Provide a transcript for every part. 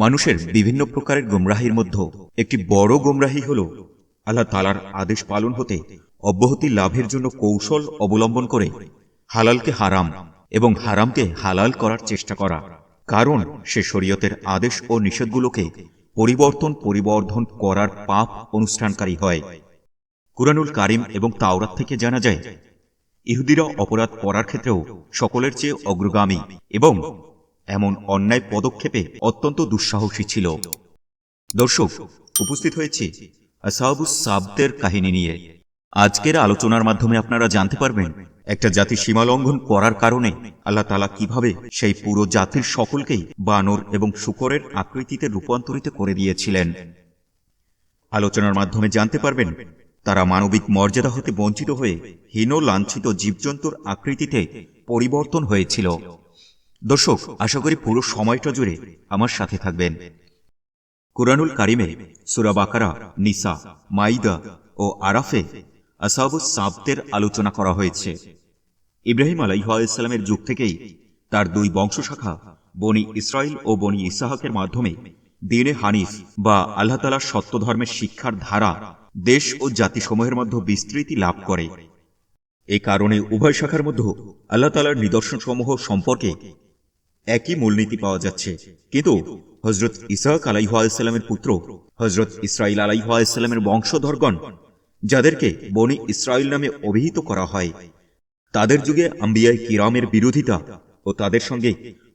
মানুষের বিভিন্ন প্রকারের গোমরাহির মধ্যে একটি বড় গোমরাহি হল আল্লাহ তালার আদেশ পালন হতে অব্যাহতি লাভের জন্য কৌশল অবলম্বন করে হালালকে হারাম এবং হারামকে হালাল করার চেষ্টা করা। কারণ সে শরীয়তের আদেশ ও নিষেধগুলোকে পরিবর্তন পরিবর্ধন করার পাপ অনুষ্ঠানকারী হয়। কুরআনুল কারিম এবং তাওরাত থেকে জানা যায়, ইহুদিরা অপরাধ করার ক্ষেত্রেও সকলের চেয়ে অগ্রগামী এবং এমন অন্যায় পদক্ষেপে অত্যন্ত দুঃসাহসী ছিল। দর্শক, উপস্থিত হয়েছে আসাবুস সাবদের কাহিনী নিয়ে। আজকের আলোচনার মাধ্যমে আপনারা জানতে পারবেন একটা জাতি সীমালঙ্ঘন করার কারণে আল্লাহ তালা কীভাবে সেই পুরো জাতির সকলকেই বানর এবং শুকরের আকৃতিতে রূপান্তরিত করে দিয়েছিলেন। আলোচনার মাধ্যমে জানতে পারবেন, তারা মানবিক মর্যাদা হতে বঞ্চিত হয়ে হীন লাঞ্ছিত জীবজন্তুর আকৃতিতে পরিবর্তন হয়েছিল। দর্শক, আশা করি পুরো সময়টা জুড়ে আমার সাথে থাকবেন। কুরআনুল কারিমে সুরা বাকারা, নিসা, মাইদা ও আরাফে আসাবুস সাবদের আলোচনা করা হয়েছে। ইব্রাহিম আলাইহাল্লামের যুগ থেকেই তার দুই বংশশাখা বনি ইসরায়েল ও বনি ইসাহাকের মাধ্যমে দিনে হানিফ বা আল্লাহ তালার সত্য ধর্মের শিক্ষার ধারা দেশ ও জাতিসমূহের মধ্যে বিস্তৃতি লাভ করে। এ কারণে উভয় শাখার মধ্যে আল্লাহ তালার নিদর্শনসমূহ সম্পর্কে একই মূলনীতি পাওয়া যাচ্ছে। কিন্তু হজরত ইসাহাক আলাইহাল্লামের পুত্র হজরত ইসরাইল আলাইহাল্লামের বংশধরগণ, যাদেরকে বনি ইসরায়েল নামে অভিহিত করা হয়, তাদের যুগে আম্বিয়াই কিরামের বিরোধিতা ও তাদের সঙ্গে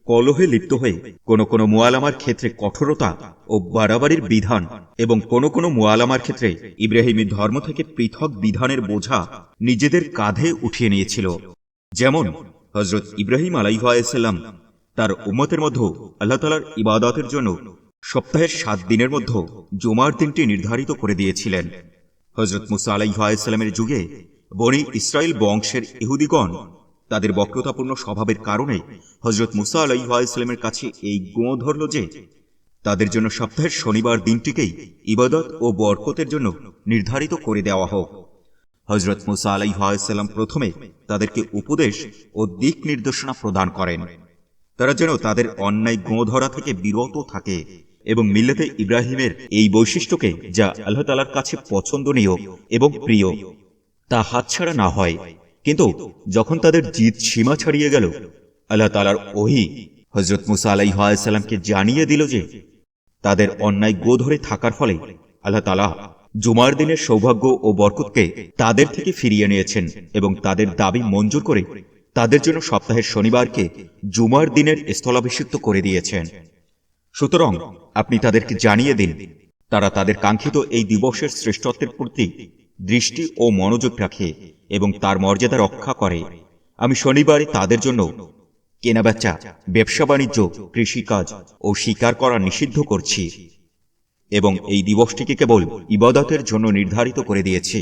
কলহে লিপ্ত হয়ে কোন কোন মুয়ালামার ক্ষেত্রে কঠোরতা ও বাড়াবাড়ির বিধান এবং কোন কোন মুয়ালামার ক্ষেত্রে ইব্রাহিমী ধর্ম থেকে পৃথক বিধানের বোঝা নিজেদের কাঁধে উঠিয়ে নিয়েছিল। যেমন হজরত ইব্রাহিম আলাইহাল্লাম তার উম্মতের মধ্যে আল্লাহ তালার ইবাদতের জন্য সপ্তাহের সাত দিনের মধ্যে জুমার দিনটি নির্ধারিত করে দিয়েছিলেন। হজরত মুসা আলাইহাল্লামের যুগে বনি ইসরায়েল বংশের ইহুদিগণ তাদের বক্রতাপূর্ণ স্বভাবের কারণে হজরত মুসা আলাইহাল্লামের কাছে এই গুঁ ধরল যে, তাদের জন্য সপ্তাহের শনিবার দিনটিকেই ইবাদত ও বরকতের জন্য নির্ধারিত করে দেওয়া হোক। হজরত মুসা আলাইহাল্লাম প্রথমে তাদেরকে উপদেশ ও দিক নির্দেশনা প্রদান করেন। তারা যেন তাদের অন্যায় গোঁ ধরা থেকে বিরত থাকে এবং মিল্লেতে ইব্রাহিমের এই বৈশিষ্ট্যকে যা আল্লাহ তালার কাছে পছন্দনীয় এবং প্রিয়, তা হাতছাড়া না হয়। কিন্তু যখন তাদের জিত সীমা ছাড়িয়ে গেল, আল্লাহ তালার ওহি হজরত মুসা আলাইহাল্লামকে জানিয়ে দিল যে তাদের অন্যায় গো ধরে থাকার ফলে আল্লাহ তালা জুমার দিনের সৌভাগ্য ও বরকতকে তাদের থেকে ফিরিয়ে নিয়েছেন এবং তাদের দাবি মঞ্জুর করে তাদের জন্য সপ্তাহের শনিবারকে জুমার দিনের স্থলাভিষিক্ত করে দিয়েছেন। সুতরাং আপনি তাদেরকে জানিয়ে দিন, তারা তাদের কাঙ্ক্ষিত এই দিবসের শ্রেষ্ঠত্বের প্রতি দৃষ্টি ও মনোযোগ রাখে এবং তার মর্যাদা রক্ষা করে। আমি শনিবারে তাদের জন্য কেনাবেচা, ব্যবসা বাণিজ্য, কৃষিকাজ ও শিকার করা নিষিদ্ধ করছি এবং এই দিবসটিকে কেবল ইবাদতের জন্য নির্ধারিত করে দিয়েছি।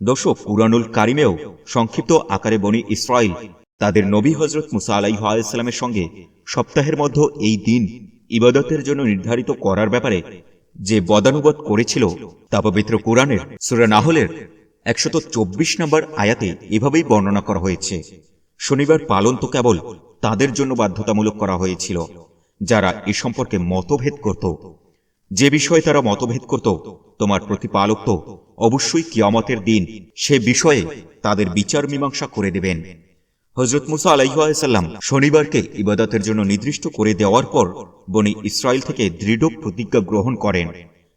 দর্শক কুরানুল কারিমেও সংক্ষিপ্ত আকারে বনি ইসরায়েল তাদের নবী হজরত মুসা আলাইহাল্লামের সঙ্গে সপ্তাহের মধ্যে এই দিন ইবাদতের জন্য নির্ধারিত করার ব্যাপারে যে বদানুবাদ করেছিল তা পবিত্র কোরআনের সুরা নাহলের একশত চব্বিশ নম্বর আয়াতে এভাবেই বর্ণনা করা হয়েছে। শনিবার পালন তো কেবল তাদের জন্য বাধ্যতামূলক করা হয়েছিল, যারা এ সম্পর্কে মতভেদ করত। যে বিষয়ে তারা মতভেদ করত, তোমার প্রতিপালক তো অবশ্যই কিয়ামতের দিন সে বিষয়ে তাদের বিচার মীমাংসা করে দেবেন। হজরত মুসা আলাইসাল্লাম শনিবারকে ইবাদতের জন্য নির্দিষ্ট করে দেওয়ার পর বনি ইসরায়েল থেকে দৃঢ় প্রতিজ্ঞা গ্রহণ করেন।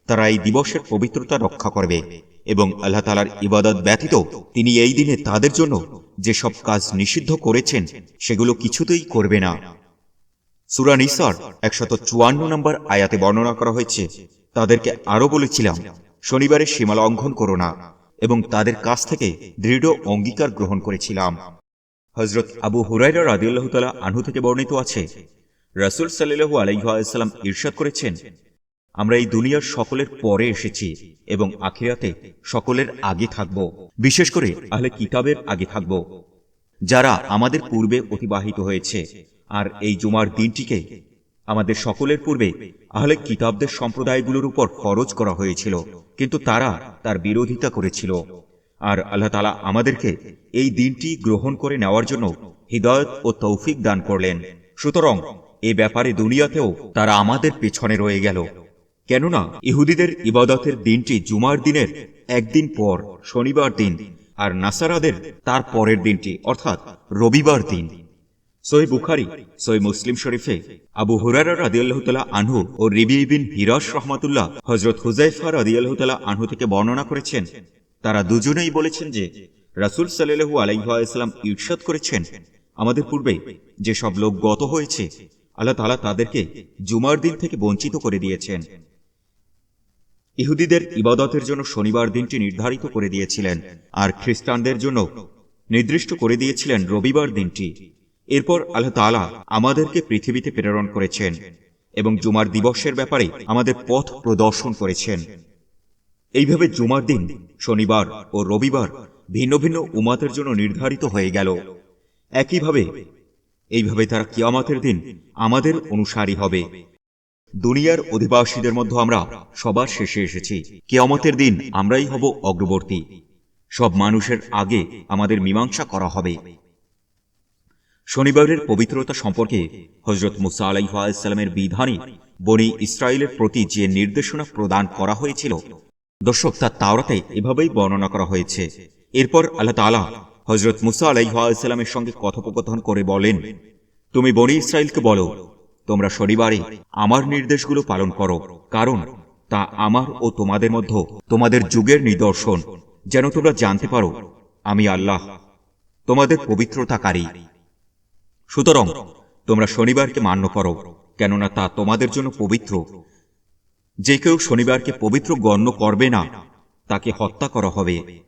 তারা এই দিবসের পবিত্রতা রক্ষা করবে এবং আল্লাহ তালার ইবাদত ব্যতীত তিনি এই দিনে তাদের জন্য যেসব কাজ নিষিদ্ধ করেছেন, সেগুলো কিছুতেই করবে না। সুরা নিসার একশত চুয়ান্ন নম্বর আয়াতে বর্ণনা করা হয়েছে, তাদেরকে আরও বলেছিলাম, শনিবারে সীমা লঙ্ঘন করো না এবং তাদের কাছ থেকে দৃঢ় অঙ্গীকার গ্রহণ করেছিলাম। হজরত আবু হুরাইরা রাদিউল্লাহ তালা আনহু থেকে বর্ণিত আছে, রাসুল সাল্লু আলাইসাল্লাম ইরশাদ করেছেন, আমরা এই দুনিয়ার সকলের পরে এসেছি এবং আখিরাতে সকলের আগে থাকব। বিশেষ করে আহলে কিতাবের আগে থাকব। যারা আমাদের পূর্বে অতিবাহিত হয়েছে। আর এই জুমার দিনটিকে আমাদের সকলের পূর্বে আহলে কিতাবদের সম্প্রদায়গুলোর উপর খরচ করা হয়েছিল, কিন্তু তারা তার বিরোধিতা করেছিল। আর আল্লাহ তালা আমাদেরকে এই দিনটি গ্রহণ করে নেওয়ার জন্য হৃদয়ত ও তৌফিক দান করলেন। সুতরাং এ ব্যাপারে দুনিয়াতেও তারা আমাদের পেছনে রয়ে গেল। কেননা ইহুদিদের ইবাদতের দিনটি জুমার দিনের একদিন পর শনিবার দিন আর নাসারাদের তার পরের দিনটি, অর্থাৎ রবিবার দিন। সই বুখারি, সই মুসলিম শরীফে আবু হুরারা রাদিয়াল্লাহ তালা আনহু ও রিবি বিন হিরাস রহমাতুল্লাহ হজরত হুজাইফা রাদিয়াল্লাহ তালা আনহু থেকে বর্ণনা করেছেন। তারা দুজনেই বলেছেন যে, রাসুল সাল্লাহু আলাইহাল্লাম ইরশাদ করেছেন। আমাদের পূর্বে যে সব লোক গত হয়েছে, আল্লাহ তালা তাদেরকে জুমার দিন থেকে বঞ্চিত করে দিয়েছেন। ইহুদিদের ইবাদতের জন্য শনিবার দিনটি নির্ধারিত করে দিয়েছিলেন আর খ্রিস্টানদের জন্য নির্দিষ্ট করে দিয়েছিলেন রবিবার দিনটি। এরপর আল্লাহ তাআলা আমাদেরকে পৃথিবীতে প্রেরণ করেছেন এবং জুমার দিবসের ব্যাপারে আমাদের পথ প্রদর্শন করেছেন। এইভাবে জুমার দিন শনিবার ও রবিবার ভিন্ন ভিন্ন উমাতের জন্য নির্ধারিত হয়ে গেল। একইভাবে, এইভাবে তারা কিয়ামাতের দিন আমাদের অনুসারী হবে। দুনিয়ার অধিবাসীদের মধ্যে আমরা সবার শেষে এসেছি। কেয়ামতের দিন আমরাই হব অগ্রবর্তী। সব মানুষের আগে আমাদের মীমাংসা করা হবে। শনিবারের পবিত্রতা সম্পর্কে হজরত মুসা আলাইসালামের বিধানে বনি ইসরায়েলের প্রতি যে নির্দেশনা প্রদান করা হয়েছিল, দর্শক তার তাওরাতে এভাবেই বর্ণনা করা হয়েছে। এরপর আল্লাহ তালা হজরত মুসা আলাইসালামের সঙ্গে কথোপকথন করে বলেন, তুমি বনি ইসরায়েলকে বলো তোমরা শনিবারে আমার নির্দেশগুলো পালন করো, কারণ তা আমার ও তোমাদের মধ্যে, তোমাদের যুগের নিদর্শন, যেন তোমরা জানতে পারো, আমি আল্লাহ তোমাদের পবিত্রতাকারী। সুতরাং তোমরা শনিবারকে মান্য করো, কেননা তা তোমাদের জন্য পবিত্র। যে কেউ শনিবারকে পবিত্র গণ্য করবে না, তাকে হত্যা করা হবে।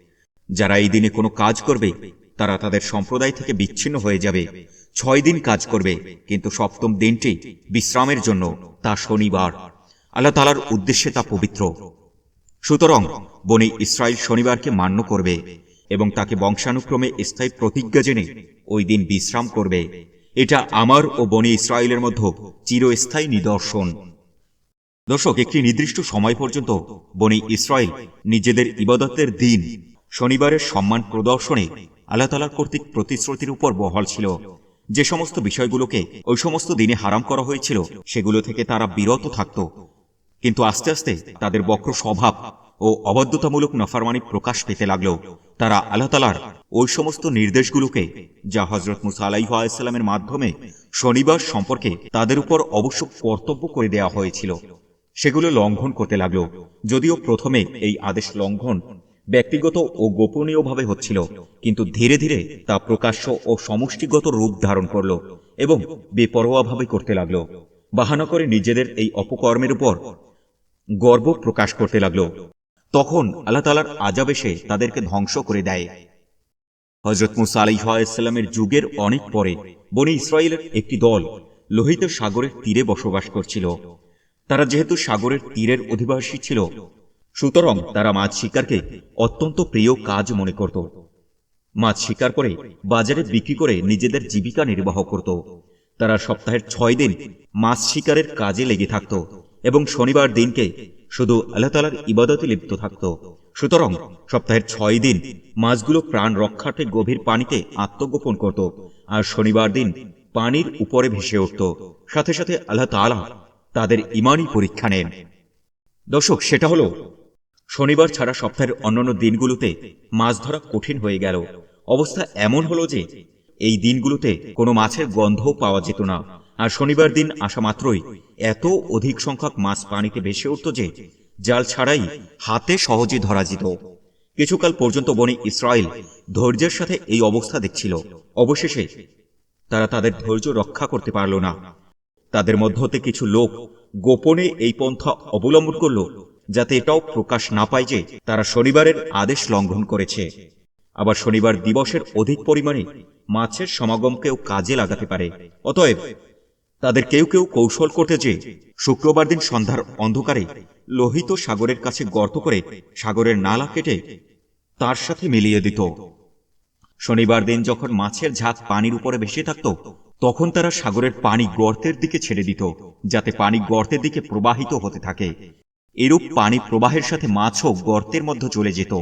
যারা এই দিনে কোনো কাজ করবে তারা তাদের সম্প্রদায় থেকে বিচ্ছিন্ন হয়ে যাবে। ছয় দিন কাজ করবে, কিন্তু সপ্তম দিনটি বিশ্রামের জন্য তা শনিবার। আল্লাহ তালার উদ্দেশ্যে তা পবিত্র। সুতরাং বনি ইসরায়েল শনিবারকে মান্য করবে এবং তাকে বংশানুক্রমে স্থায়ী প্রতিজ্ঞা জেনে ওই দিন বিশ্রাম করবে। এটা আমার ও বনি ইসরায়েলের মধ্যে চিরস্থায়ী নিদর্শন। দর্শক, একটি নির্দিষ্ট সময় পর্যন্ত বনি ইসরায়েল নিজেদের ইবাদতের দিন, শনিবারের সম্মান প্রদর্শনে আল্লাহ তালার কর্তৃক প্রতিশ্রুতির উপর বহাল ছিল। যে সমস্ত বিষয়গুলোকে ওই সমস্ত দিনে হারাম করা হয়েছিল, সেগুলো থেকে তারা বিরত থাকত। কিন্তু আস্তে আস্তে তাদের বক্র স্বভাব ও অবাধ্যতামূলক নফারমানি প্রকাশ পেতে লাগল। তারা আল্লাহ তালার ওই সমস্ত নির্দেশগুলোকে, যা হজরত মুসা আলাইসাল্লামের মাধ্যমে শনিবার সম্পর্কে তাদের উপর অবশ্য কর্তব্য করে দেওয়া হয়েছিল, সেগুলো লঙ্ঘন করতে লাগল। যদিও প্রথমে এই আদেশ লঙ্ঘন ব্যক্তিগত ও গোপনীয়ভাবে হচ্ছিল, কিন্তু ধীরে ধীরে তা প্রকাশ্য ও সমষ্টিগত রূপ ধারণ করল এবং বেপরোয়াভাবে করতে লাগল। বাহানা করে নিজেদের এই অপকর্মের উপর গর্ব প্রকাশ করতে লাগল। তখন আল্লাহ তালার আজাব এসে তাদেরকে ধ্বংস করে দেয়। হজরত মুসা আলাইসাল্লামের যুগের অনেক পরে বনি ইসরায়েলের একটি দল লোহিত সাগরের তীরে বসবাস করছিল। তারা যেহেতু সাগরের তীরের অধিবাসী ছিল সুতরাং তারা মাছ শিকারকে অত্যন্ত প্রিয় কাজ মনে করত। মাছ শিকার করে বাজারে বিক্রি করে নিজেদের জীবিকা নির্বাহ করত। তারা সপ্তাহের ছয় দিন মাছ শিকারের কাজে লেগে থাকত এবং শনিবার দিনকে শুধু আল্লাহ তালার ইবাদতে লিপ্ত থাকত। সুতরাং সপ্তাহের ছয় দিন মাছগুলো প্রাণ রক্ষার্থে গভীর পানিতে আত্মগোপন করত আর শনিবার দিন পানির উপরে ভেসে উঠত। সাথে সাথে আল্লাহ তালা তাদের ইমানই পরীক্ষা নেন। দর্শক, সেটা হলো শনিবার ছাড়া সপ্তাহের অন্যান্য দিনগুলোতে মাছ ধরা কঠিন হয়ে গেল। অবস্থা এমন হলো যে এই দিনগুলোতে কোনো মাছের গন্ধও পাওয়া যেত না। আর শনিবার দিন আসা মাত্রই এত অধিক সংখ্যক মাছ পানিতে ভেসে উঠত যে জাল ছাড়াই হাতে সহজে ধরা যেত। কিছুকাল পর্যন্ত বনে ইসরায়েল ধৈর্যের সাথে এই অবস্থা দেখছিল। অবশেষে তারা তাদের ধৈর্য রক্ষা করতে পারল না। তাদের মধ্য হতে কিছু লোক গোপনে এই পন্থা অবলম্বন করল। যাতে এটাও প্রকাশ না পায় যে তারা শনিবারের আদেশ লঙ্ঘন করেছে। আবার শনিবার দিবসের অধিক পরিমাণে মাছের সমাগমকেও কাজে লাগাতে পারে। অতএব তাদের কেউ কেউ কৌশল করতে যে শুক্রবার দিন সন্ধ্যার অন্ধকারে লোহিত সাগরের কাছে গর্ত করে সাগরের নালা কেটে তার সাথে মিলিয়ে দিত। শনিবার দিন যখন মাছের ঝাঁক পানির উপরে ভেসে থাকত, তখন তারা সাগরের পানি গর্তের দিকে ছেড়ে দিত, যাতে পানি গর্তের দিকে প্রবাহিত হতে থাকে। এরূপ পানি প্রবাহের সাথে মাছও গর্তের মধ্যে চলে যেত।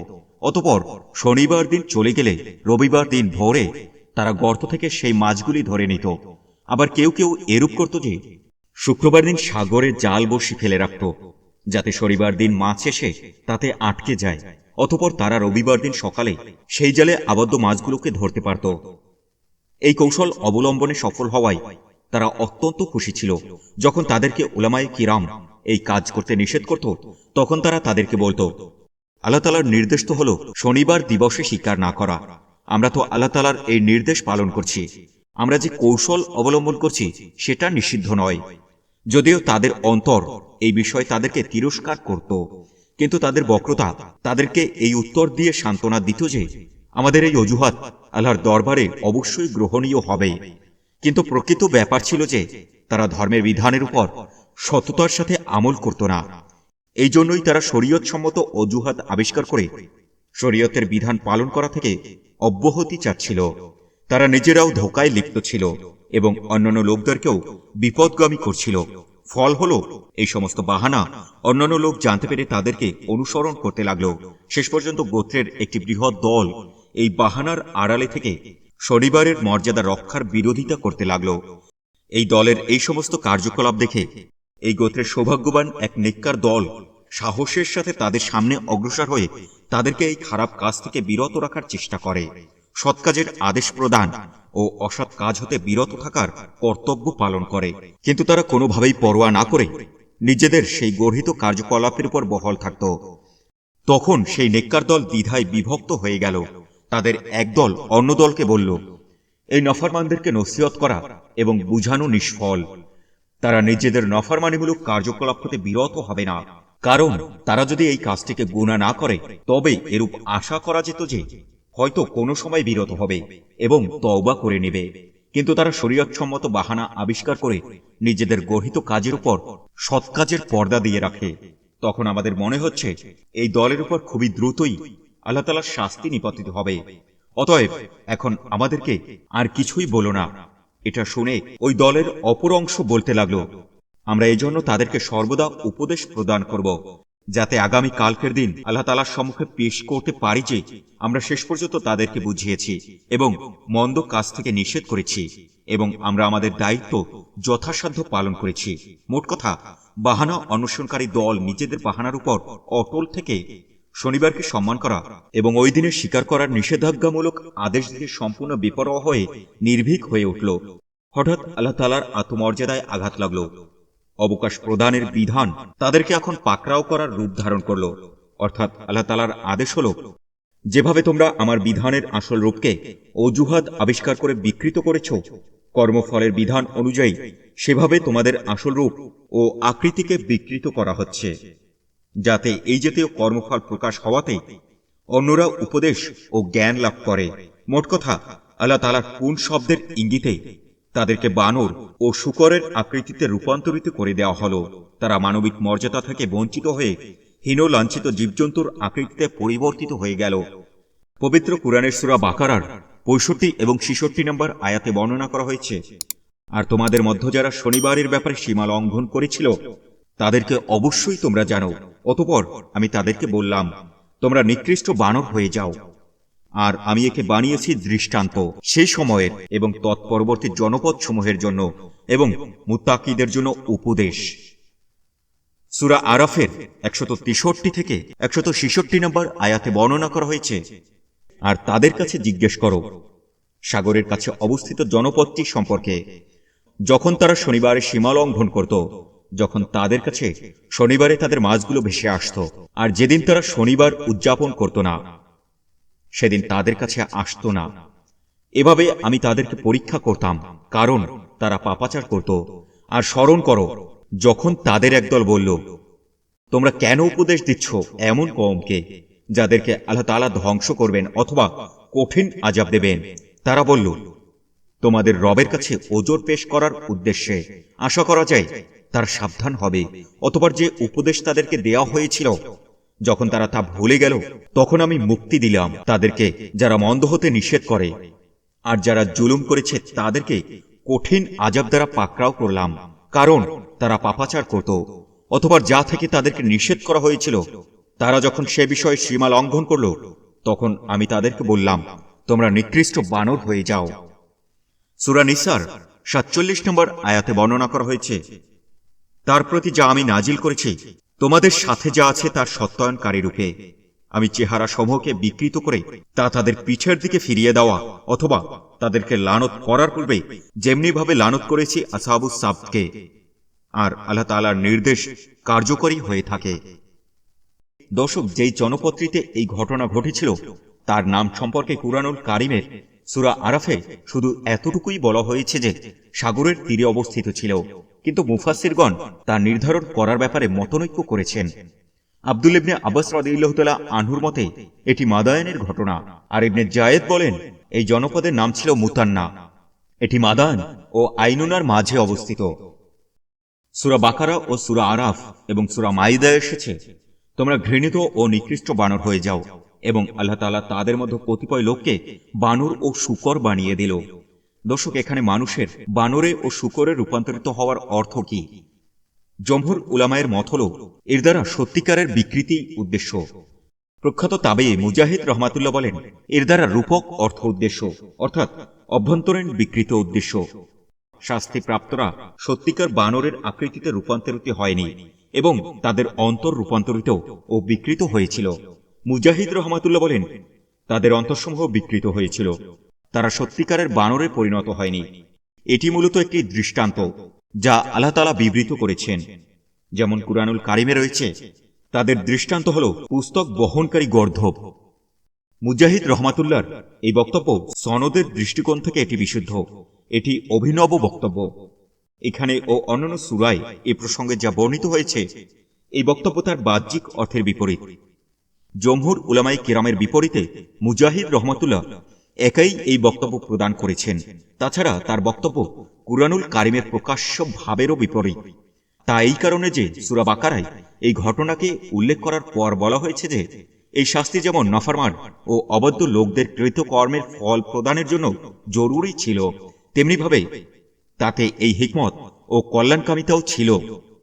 অতপর শনিবার দিন চলে গেলে রবিবার দিন ভোরে তারা গর্ত থেকে সেই মাছগুলি ধরে নিত। আবার কেউ কেউ এরূপ করত যে, শুক্রবার দিন সাগরে জাল বসি ফেলে রাখত, যাতে শনিবার দিন মাছ এসে তাতে আটকে যায়। অতপর তারা রবিবার দিন সকালে সেই জালে আবদ্ধ মাছগুলোকে ধরতে পারত। এই কৌশল অবলম্বনে সফল হওয়ায় তারা অত্যন্ত খুশি ছিল। যখন তাদেরকে ওলামায়ে কিরাম এই কাজ করতে নিষেধ করত, তখন তারা তাদেরকে বলতো, আল্লাহ তালার নির্দেশ তো হলো শনিবার দিবসে শিকার না করা। আমরা তো আল্লাহ তালার এই নির্দেশ পালন করছি। আমরা যে কৌশল অবলম্বন করছি, সেটা নিষিদ্ধ নয়। যদিও তাদের অন্তর এই বিষয়ে তাদেরকে তিরস্কার করত, কিন্তু তাদের বক্রতা তাদেরকে এই উত্তর দিয়ে সান্ত্বনা দিত যে, আমাদের এই অজুহাত আল্লাহর দরবারে অবশ্যই গ্রহণীয় হবে। কিন্তু প্রকৃত ব্যাপার ছিল যে, তারা ধর্মের বিধানের উপর সততার সাথে আমল করত না। এই জন্যই তারা শরীয়ত সম্মত অজুহাত আবিষ্কার করে শরীয়তের বিধান পালন করা থেকে অব্যাহতি চাচ্ছিল। তারা নিজেরাও ধোকায় লিপ্ত ছিল এবং অন্যান্য লোকদেরকেও বিপদগামী করছিল। ফল হলো, এই সমস্ত বাহানা অন্যান্য লোক জানতে পেরে তাদেরকে অনুসরণ করতে লাগল। শেষ পর্যন্ত গোত্রের একটি বৃহৎ দল এই বাহানার আড়ালে থেকে শনিবারের মর্যাদা রক্ষার বিরোধিতা করতে লাগল। এই দলের এই সমস্ত কার্যকলাপ দেখে এই গোত্রের সৌভাগ্যবান এক নেককার দল সাহসের সাথে তাদের সামনে অগ্রসর হয়ে তাদেরকে এই খারাপ কাজ থেকে বিরত রাখার চেষ্টা করে। সৎ কাজের আদেশ প্রদান ও অসৎ কাজ হতে বিরত থাকার কর্তব্য পালন করে। কিন্তু তারা কোনোভাবেই পরোয়া না করে নিজেদের সেই গর্হিত কার্যকলাপের উপর বহাল থাকত। তখন সেই নেককার দল দ্বিধায় বিভক্ত হয়ে গেল। তাদের একদল অন্য দলকে বলল, এই নফরমানদেরকে নসিহত করা এবং বুঝানো নিষ্ফল। তারা নিজেদের নফরমানিমূলক কার্যকলাপ হতে বিরত হবে না। কারণ তারা যদি এই কাজটিকে গুণা না করে, তবে এরূপ আশা করা যেত যে হয়তো কোনো সময় বিরত হবে এবং তওবা করে নেবে। কিন্তু তারা শরীয়তসম্মত বাহানা আবিষ্কার করে নিজেদের গর্হিত কাজের উপর সৎ কাজের পর্দা দিয়ে রাখে। তখন আমাদের মনে হচ্ছে এই দলের উপর খুবই দ্রুতই আল্লাহ তালার শাস্তি নিপাতিত হবে। অতএব এখন আমাদেরকে আর কিছুই বলো না। এটা শুনে ওই দলের অপর অংশ বলতে লাগল, আমরা এজন্য তাদেরকে সর্বদা উপদেশ প্রদান করব, যাতে আগামী কালকের দিন আল্লাহ তালার সম্মুখে পেশ করতে পারি যে আমরা শেষ পর্যন্ত তাদেরকে বুঝিয়েছি এবং মন্দ কাজ থেকে নিষেধ করেছি এবং আমরা আমাদের দায়িত্ব যথাসাধ্য পালন করেছি। মোট কথা, বাহানা অন্বেষণকারী দল নিজেদের বাহানার উপর অটল থেকে শনিবারকে সম্মান করা এবং ওই দিনে স্বীকার করার নিষেধাজ্ঞামূলক আদেশ দিয়ে সম্পূর্ণ বেপরোয়া হয়ে নির্ভীক হয়ে উঠল। হঠাৎ আল্লাহ তালার আত্মমর্যাদায় আঘাত লাগল। অবকাশ প্রদানের বিধান তাদেরকে এখন পাকরাও করার রূপ ধারণ করল। অর্থাৎ আল্লাহ তালার আদেশ হল, যেভাবে তোমরা আমার বিধানের আসল রূপকে অজুহাত আবিষ্কার করে বিকৃত করেছ, কর্মফলের বিধান অনুযায়ী সেভাবে তোমাদের আসল রূপ ও আকৃতিকে বিকৃত করা হচ্ছে। যাতে এই জাতীয় কর্মফল প্রকাশ হওয়াতে অন্যরা উপদেশ ও জ্ঞান লাভ করে। মোট কথা, আল্লাহ তালার কোন শব্দের ইঙ্গিতে তাদেরকে বানর ও শুকরের আকৃতিতে রূপান্তরিত করে দেওয়া হলো, তারা মানবিক মর্যাদা থেকে বঞ্চিত হয়ে হীন লাঞ্ছিত জীবজন্তুর আকৃতিতে পরিবর্তিত হয়ে গেল। পবিত্র কুরআনের সুরা বাকারার পঁয়ষট্টি এবং ছিষট্টি নম্বর আয়াতে বর্ণনা করা হয়েছে, আর তোমাদের মধ্য যারা শনিবারের ব্যাপারে সীমা লঙ্ঘন করেছিল, তাদেরকে অবশ্যই তোমরা জানো। অতপর আমি তাদেরকে বললাম, তোমরা নিকৃষ্ট বানর হয়ে যাও। আর আমি একে বানিয়েছি দৃষ্টান্ত, সেই সময়ের এবং তৎপরবর্তী জনপদ সমূহের জন্য এবং মুত্তাকিদের জন্য উপদেশ। সুরা আরাফের একশত তেষট্টি থেকে একশত ছেষট্টি নম্বর আয়াতে বর্ণনা করা হয়েছে, আর তাদের কাছে জিজ্ঞেস করো, সাগরের কাছে অবস্থিত জনপদটি সম্পর্কে। যখন তারা শনিবারে সীমা লঙ্ঘন করত যখন তাদের কাছে শনিবারে তাদের মাছগুলো ভেসে আসত, আর যেদিন তারা শনিবার উদযাপন করত না, সেদিন তাদের কাছে আসতো না। এভাবে আমি তাদেরকে পরীক্ষা করতাম, কারণ তারা পাপাচার করত। আর স্মরণ করো, যখন তাদের একদল বলল, তোমরা কেন উপদেশ দিচ্ছ এমন কমকে যাদেরকে আল্লাহ তালা ধ্বংস করবেন অথবা কঠিন আজাব দেবেন? তারা বলল, তোমাদের রবের কাছে ওজোর পেশ করার উদ্দেশ্যে। আশা করা যায় তার সাবধান হবে অতবার যে উপদেশ তাদেরকে দেওয়া হয়েছিল, যখন তারা তা ভুলে গেল, তখন আমি মুক্তি দিলাম তাদেরকে যারা মন্দ হতে নিষেধ করে, আর যারা জুলুম করেছে তাদেরকে কঠিন আজাব দ্বারা পাকড়াও করলাম, কারণ তারা পাপাচার করত। অথবা যা থেকে তাদেরকে নিষেধ করা হয়েছিল, তারা যখন সে বিষয়ে সীমা লঙ্ঘন করল, তখন আমি তাদেরকে বললাম, তোমরা নিকৃষ্ট বানর হয়ে যাও। সুরা নিসার সাতচল্লিশ নম্বর আয়াতে বর্ণনা করা হয়েছে তার প্রতি যা আমি নাজিল করেছি, তোমাদের সাথে যা আছে তার সত্যায়নকারী রূপে। আমি চেহারা সমূহকে বিকৃত করে তা তাদের পিঠের দিকে ফিরিয়ে দেওয়া অথবা তাদেরকে লানত করার পূর্বে যেমনিভাবে লানত করেছি আসাবু সাবকে। আর আল্লাহ তাআলার নির্দেশ কার্যকরী হয়ে থাকে। দর্শক, যেই জনপত্রিতে এই ঘটনা ঘটেছিল, তার নাম সম্পর্কে কুরানুল কারিমের সুরা আরাফে শুধু এতটুকুই বলা হয়েছে যে সাগরের তীরে অবস্থিত ছিল, কিন্তু মুফাসিরগণ তা নির্ধারণ করার ব্যাপারে মতনৈক্য করেছেন। আব্দুল ইবনে আব্বাস রাদিয়াল্লাহু আনহুর মতে, এটি মাদায়নের ঘটনা। আর ইবনে জায়েদ বলেন, এই জনপদের নাম ছিল মুতান্না। এটি মাদান ও আইনুনার মাঝে অবস্থিত। সুরা বাকারা ও সুরা আরাফ এবং সুরা মাইদা এসেছে। তোমরা ঘৃণিত ও নিকৃষ্ট বানর হয়ে যাও। এবং আল্লাহ তাআলা তাদের মধ্যে কতিপয় লোককে বানর ও শুকর বানিয়ে দিল। দর্শক, এখানে মানুষের বানরে ও শুকরে রূপান্তরিত হওয়ার অর্থ কি? জমহুর উলামায়ের মত হল, এর দ্বারা সত্যিকারের বিকৃতি উদ্দেশ্য। প্রখ্যাত তাবে মুজাহিদ রহমাতুল্লাহ বলেন, এর দ্বারা রূপক অর্থ উদ্দেশ্য, অর্থাৎ অভ্যন্তরীণ বিকৃত উদ্দেশ্য। শাস্তিপ্রাপ্তরা সত্যিকার বানরের আকৃতিতে রূপান্তরিত হয়নি এবং তাদের অন্তর রূপান্তরিত ও বিকৃত হয়েছিল। মুজাহিদ রহমাতুল্লাহ বলেন, তাদের অন্তরসমূহ বিকৃত হয়েছিল। তারা সত্যিকারের বানরে পরিণত হয়নি। এটি মূলত একটি দৃষ্টান্ত যা আল্লাহ তালা বিবৃত করেছেন। যেমন কুরআনুল কারিমে রয়েছে, তাদের দৃষ্টান্ত হল পুস্তক বহনকারী গর্ধব। মুজাহিদ রহমাতুল্লার এই বক্তব্য সনদের দৃষ্টিকোণ থেকে এটি বিশুদ্ধ। এটি অভিনব বক্তব্য। এখানে ও অন্যান্য সুরায় এ প্রসঙ্গে যা বর্ণিত হয়েছে, এই বক্তব্য তার বাহ্যিক অর্থের বিপরীত। জমহুর উলামাই কেরামের বিপরীতে মুজাহিদ রহমতুল্লাহ একাই এই বক্তব্য প্রদান করেছেন। তাছাড়া তার বক্তব্য কুরআনুল কারিমের প্রকাশ্য ভাবেরও বিপরীত। তা এই কারণে যে সুরা বাকারায় এই ঘটনাকে উল্লেখ করার পর বলা হয়েছে যে, এই শাস্তি যেমন নফরমান ও অবদ্ধ লোকদের কৃত কর্মের ফল প্রদানের জন্য জরুরি ছিল, তেমনিভাবে তাতে এই হিকমত ও কল্যাণকামিতাও ছিল।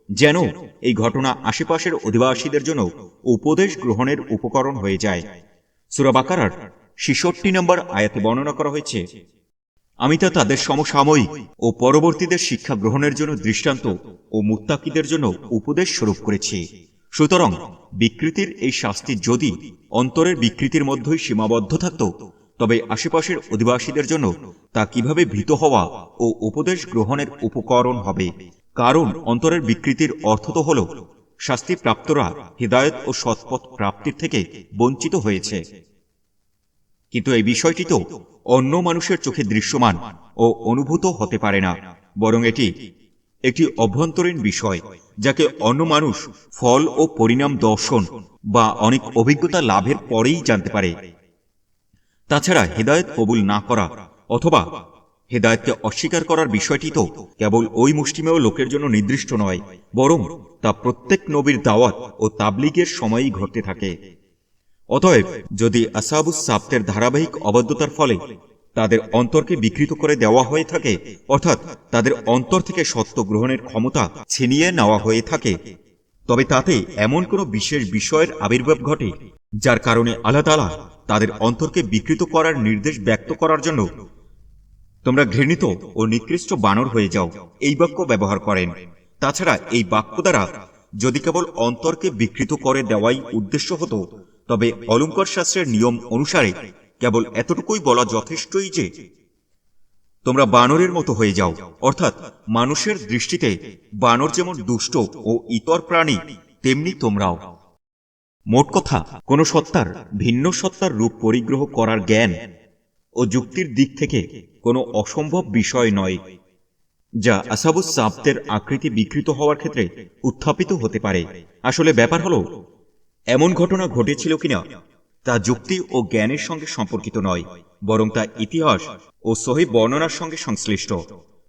যেন এই ঘটনা আশেপাশের অধিবাসীদের জন্য উপদেশ গ্রহণের উপকরণ হয়ে যায়। সুরাবাকারার ছিষট্টি নম্বর আয়াতে বর্ণনা করা হয়েছে, আমি তা তাদের সমসাময়িক ও পরবর্তীদের শিক্ষা গ্রহণের জন্য দৃষ্টান্ত ও মুত্তাকিদের জন্য উপদেশ স্বরূপ করেছি। সুতরাং বিকৃতির এই শাস্তি যদি অন্তরের বিকৃতির মধ্যেই সীমাবদ্ধ থাকত, তবে আশেপাশের অধিবাসীদের জন্য তা কীভাবে ভীত হওয়া ও উপদেশ গ্রহণের উপকরণ হবে? কারণ অন্তরের বিকৃতির অর্থ তো হল শাস্তিপ্রাপ্তরা হৃদায়ত ও সৎপথ প্রাপ্তির থেকে বঞ্চিত হয়েছে। কিন্তু এই বিষয়টি তো অন্য মানুষের চোখে দৃশ্যমান ও অনুভূত হতে পারে না, বরং এটি একটি অভ্যন্তরীণ বিষয়, যাকে অন্য মানুষ ফল ও পরিণাম দর্শন বা অনেক অভিজ্ঞতা লাভের পরেই জানতে পারে। তাছাড়া হেদায়ত কবুল না করা অথবা হেদায়তকে অস্বীকার করার বিষয়টি তো কেবল ওই মুষ্টিমেয় লোকের জন্য নির্দিষ্ট নয়, বরং তা প্রত্যেক নবীর দাওয়াত ও তাবলিগের সময়ই ঘটতে থাকে। অতএব যদি আসাবুস সাপ্তের ধারাবাহিক অবাধ্যতার ফলে তাদের অন্তরকে বিকৃত করে দেওয়া হয়ে থাকে, অর্থাৎ তাদের অন্তর থেকে সত্য গ্রহণের ক্ষমতা ছিনিয়ে নেওয়া হয়ে থাকে, তবে তাতে এমন কোনো বিশেষ বিষয়ের আবির্ভাব ঘটে, যার কারণে আল্লাহ তাদের অন্তরকে বিকৃত করার নির্দেশ ব্যক্ত করার জন্য তোমরা ঘৃণিত ও নিকৃষ্ট বানর হয়ে যাও, এই বাক্য ব্যবহার করেন। তাছাড়া এই বাক্য দ্বারা যদি কেবল অন্তরকে বিকৃত করে দেওয়াই উদ্দেশ্য হতো, তবে অলঙ্কার শাস্ত্রের নিয়ম অনুসারে কেবল এতটুকুই বলা যথেষ্টই যে, তোমরা বানরের মতো হয়ে যাও, অর্থাৎ মানুষের দৃষ্টিতে বানর যেমন দুষ্ট ও ইতর প্রাণী, তেমনি তোমরাও। মোট কথা, কোন সত্তার ভিন্ন সত্তার রূপ পরিগ্রহ করার জ্ঞান যুক্তির দিক থেকে কোনো অসম্ভব বিষয় নয়, যা আসাবুস সাবতের আকৃতি বিকৃত হওয়ার ক্ষেত্রে উত্থাপিত হতে পারে। আসলে ব্যাপার হলো, এমন ঘটনা ঘটেছিল কিনা তা যুক্তি ও জ্ঞানের সঙ্গে সম্পর্কিত নয়, বরং তা ইতিহাস ও সহি বর্ণনার সঙ্গে সংশ্লিষ্ট।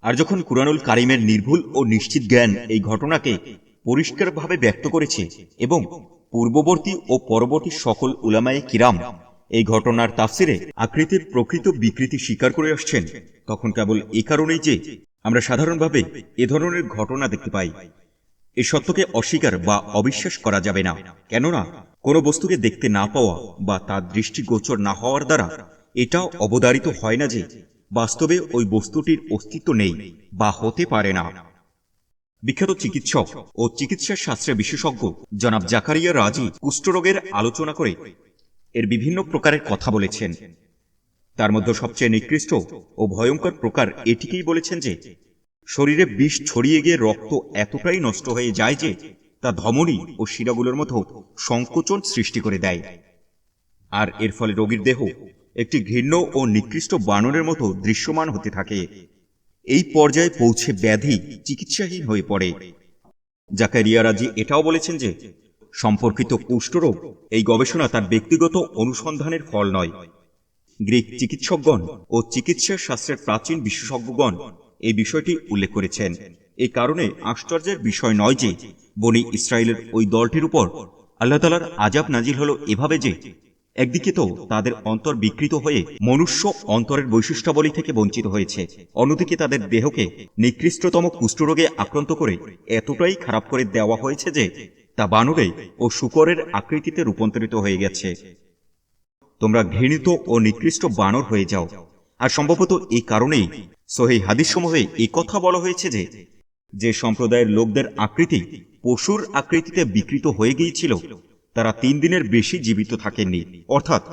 আর যখন কুরানুল কারিমের নির্ভুল ও নিশ্চিত জ্ঞান এই ঘটনাকে পরিষ্কারভাবে ব্যক্ত করেছে এবং পূর্ববর্তী ও পরবর্তী সকল উলামায়ে কিরাম এই ঘটনার তাফসিরে আকৃতির প্রকৃত বিকৃতি স্বীকার করে আসছেন, তখন কেবল এ কারণেই যে আমরা সাধারণভাবে এ ধরনের ঘটনা দেখতে পাই। এই সত্যকে অস্বীকার বা অবিশ্বাস করা যাবে না। কেননা, কোনো বস্তুকে দেখতে না পাওয়া বা তার দৃষ্টিগোচর না হওয়ার দ্বারা এটাও অবদারিত হয় না যে বাস্তবে ওই বস্তুটির অস্তিত্ব নেই বা হতে পারে না। বিখ্যাত চিকিৎসক ও চিকিৎসা শাস্ত্রে বিশেষজ্ঞ জনাব জাকারিয়া রাজি কুষ্ঠরোগের আলোচনা করে এর বিভিন্ন প্রকারের কথা বলেছেন। তার মধ্যে সবচেয়ে নিকৃষ্ট ও ভয়ঙ্কর প্রকার এটিকেই বলেছেন যে, শরীরে বিষ ছড়িয়ে গিয়ে রক্ত এতটাই নষ্ট হয়ে যায় যে, তা ধমনী ও শিরাগুলোর মতো সংকোচন সৃষ্টি করে দেয়। আর এর ফলে রোগীর দেহ একটি ঘৃণ্য ও নিকৃষ্ট বানরের মতো দৃশ্যমান হতে থাকে। এই পর্যায়ে পৌঁছে ব্যাধি চিকিৎসাহীন হয়ে পড়ে। জাকারিয়া রাজি এটাও বলেছেন যে সম্পর্কিত কুষ্ঠরোগ এই গবেষণা তার ব্যক্তিগত অনুসন্ধানের ফল নয়। গ্রিক চিকিৎসকগণ ও চিকিৎসা শাস্ত্রের প্রাচীন বিশেষজ্ঞগণ এই বিষয়টি উল্লেখ করেছেন। এই কারণে আশ্চর্যের বিষয় নয় যে বনি ইসরায়েলের ওই দলটির উপর আল্লাহ তালার আজাব নাজিল হলো এভাবে যে একদিকে তো তাদের অন্তর বিকৃত হয়ে মনুষ্য অন্তরের বৈশিষ্ট্যাবলী থেকে বঞ্চিত হয়েছে, অন্যদিকে তাদের দেহকে নিকৃষ্টতম কুষ্ঠরোগে আক্রান্ত করে এতটাই খারাপ করে দেওয়া হয়েছে যে তা বানরে ও শুকরের আকৃতিতে রূপান্তরিত হয়ে গেছে। তোমরা ঘৃণিত ও নিকৃষ্ট বানর হয়ে যাও। আর সম্ভবত এই কারণেই সহি হাদিসসমূহে এই কথা বলা হয়েছে যে যে সম্প্রদায়ের লোকদের আকৃতি পশুর আকৃতিতে বিকৃত হয়ে গিয়েছিল, তারা তিন দিনের বেশি জীবিত থাকেননি। অর্থাৎ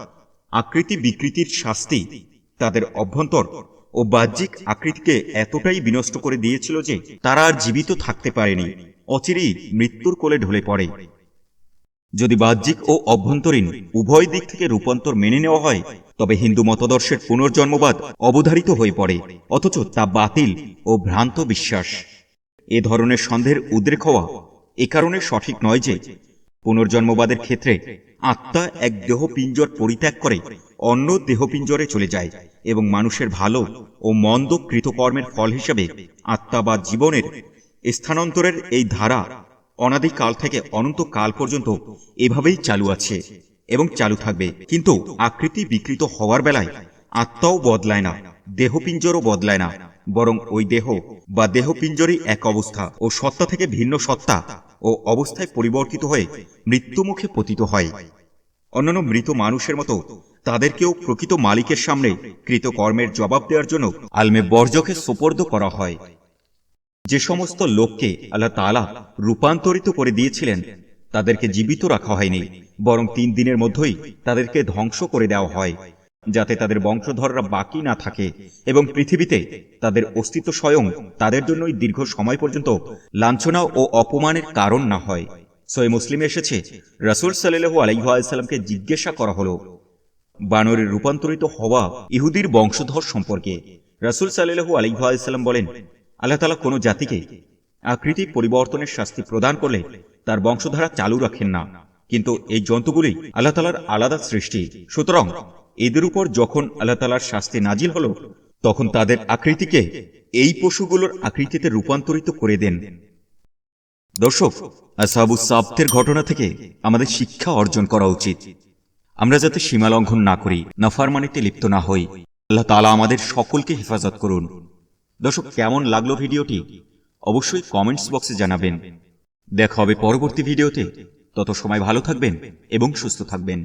আকৃতি বিকৃতির শাস্তি তাদের অভ্যন্তর ও বাহ্যিক আকৃতিকে এতটাই বিনষ্ট করে দিয়েছিল যে, তারা আর জীবিত থাকতে পারেনি। অচিরেই মৃত্যুর কোলে ঢলে পড়ে। যদি বাহ্যিক ও অভ্যন্তরীণ উভয় দিক থেকে রূপান্তর মেনে নেওয়া হয়, তবে হিন্দু মতদর্শের পুনর্জন্মবাদ অবধারিত হয়ে পড়ে, অথচ তা বাতিল ও ভ্রান্ত বিশ্বাস। এ ধরনের সন্দেহের উদ্রেক হওয়া এ কারণে সঠিক নয় যে, পুনর্জন্মবাদের ক্ষেত্রে আত্মা এক দেহপিঞ্জর পরিত্যাগ করে অন্য দেহপিঞ্জরে চলে যায় এবং মানুষের ভালো ও মন্দ কৃতকর্মের ফল হিসেবে আত্মা বা জীবনের স্থানান্তরের এই ধারা অনাদিকাল থেকে অনন্ত কাল পর্যন্ত এভাবেই চালু আছে এবং চালু থাকবে। কিন্তু আকৃতি বিকৃত হওয়ার বেলায় আত্মাও বদলায় না, দেহপিঞ্জরও বদলায় না, বরং ওই দেহ বা দেহপিঞ্জরই এক অবস্থা ও সত্তা থেকে ভিন্ন সত্তা ও অবস্থায় পরিবর্তিত হয়ে মৃত্যুমুখে পতিত হয়। অন্যান্য মৃত মানুষের মতো তাদেরকেও প্রকৃত মালিকের সামনে কৃতকর্মের জবাব দেওয়ার জন্য আলমে বর্জকে সোপর্দ করা হয়। যে সমস্ত লোককে আল্লাহ তালা রূপান্তরিত করে দিয়েছিলেন, তাদেরকে জীবিত রাখা হয়নি, বরং তিন দিনের মধ্যেই তাদেরকে ধ্বংস করে দেওয়া হয়, যাতে তাদের বংশধররা বাকি না থাকে এবং পৃথিবীতে তাদের অস্তিত্ব স্বয়ং তাদের জন্যই দীর্ঘ সময় পর্যন্ত লাঞ্ছনা ও অপমানের কারণ না হয়। সই মুসলিমে এসেছে, রাসুল সাল্লু আলাইসাল্লামকে জিজ্ঞাসা করা হলো, বানরের রূপান্তরিত হওয়া ইহুদির বংশধর সম্পর্কে। রাসুল সাল্লু আলাইসাল্লাম বলেন আল্লাহ তালা কোনো জাতিকে আকৃতি পরিবর্তনের শাস্তি প্রদান করলে তার বংশধারা চালু রাখেন না। কিন্তু এই জন্তুগুলি আল্লাহ তালার আলাদা সৃষ্টি। সুতরাং এদের উপর যখন আল্লাহ তালার শাস্তি নাজিল হল, তখন তাদের আকৃতিকে এই পশুগুলোর আকৃতিতে রূপান্তরিত করে দেন। দর্শক, আসাবু সাবতের ঘটনা থেকে আমাদের শিক্ষা অর্জন করা উচিত। আমরা যাতে সীমা লঙ্ঘন না করি, নাফারমানিতে লিপ্ত না হই। আল্লাহ তালা আমাদের সকলকে হেফাজত করুন। দর্শক, কেমন লাগল ভিডিওটি? অবশ্যই কমেন্টস বক্সে জানাবেন। দেখা হবে পরবর্তী ভিডিওতে। তত সময় ভালো থাকবেন এবং সুস্থ থাকবেন।